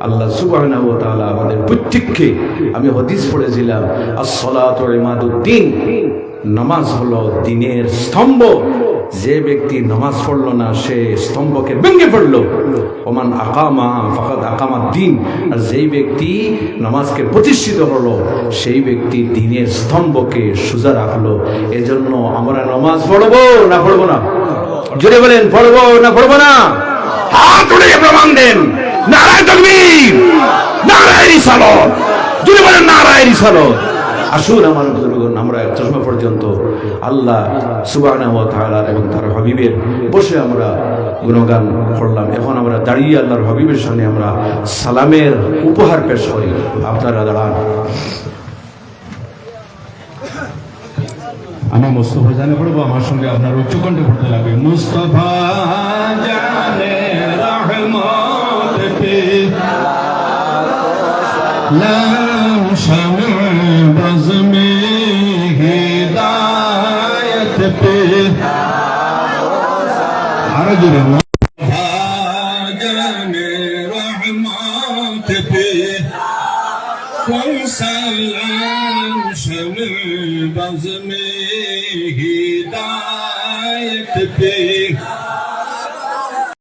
আল্লাহ তাআলা আমাদের প্রত্যেককে আমি হাদিস পড়েছিলাম as-salatu নামাজ হলো দিনের স্তম্ভ। যে ব্যক্তি নামাজ পড়ল না, সে স্তম্ভকে ভেঙে পড়ল ওমান আকামা, ফাকাদ আকামা দিন আর যেই ব্যক্তি নামাজকে প্রতিষ্ঠিত হলো, সেই ব্যক্তি দিনের স্তম্ভকে সোজা রাখল। এজন্য আমরা নামাজ পড়ব না পড়ব না? জোরে বলেন, পড়ব না পড়ব না? হাত প্রমাণ দেন। নারায় তকবীর নারায় রিসালত যদি বলেন নারায় রিসালত আসুন আমার বুজুর্গগণ আমরা চশমা পর্যন্ত আল্লাহ সুবহানাহু ওয়া এবং তার হাবিবের বসে আমরা গুণগান করলাম। এখন আমরা দাঁড়িয়ে আল্লাহর হাবিবের সামনে আমরা সালামের উপহার পেশ করি। আপনারা দাঁড়ান। আমি মুস্তফা জানে পড়ব আমার সঙ্গে আপনার উচ্চকণ্ঠে পড়তে লাগবে। মুস্তফা علم شمع بزم هدایت پہ عرض رہا حاجم رحمت پہ کن سلام شمع بزم ہدایت پہ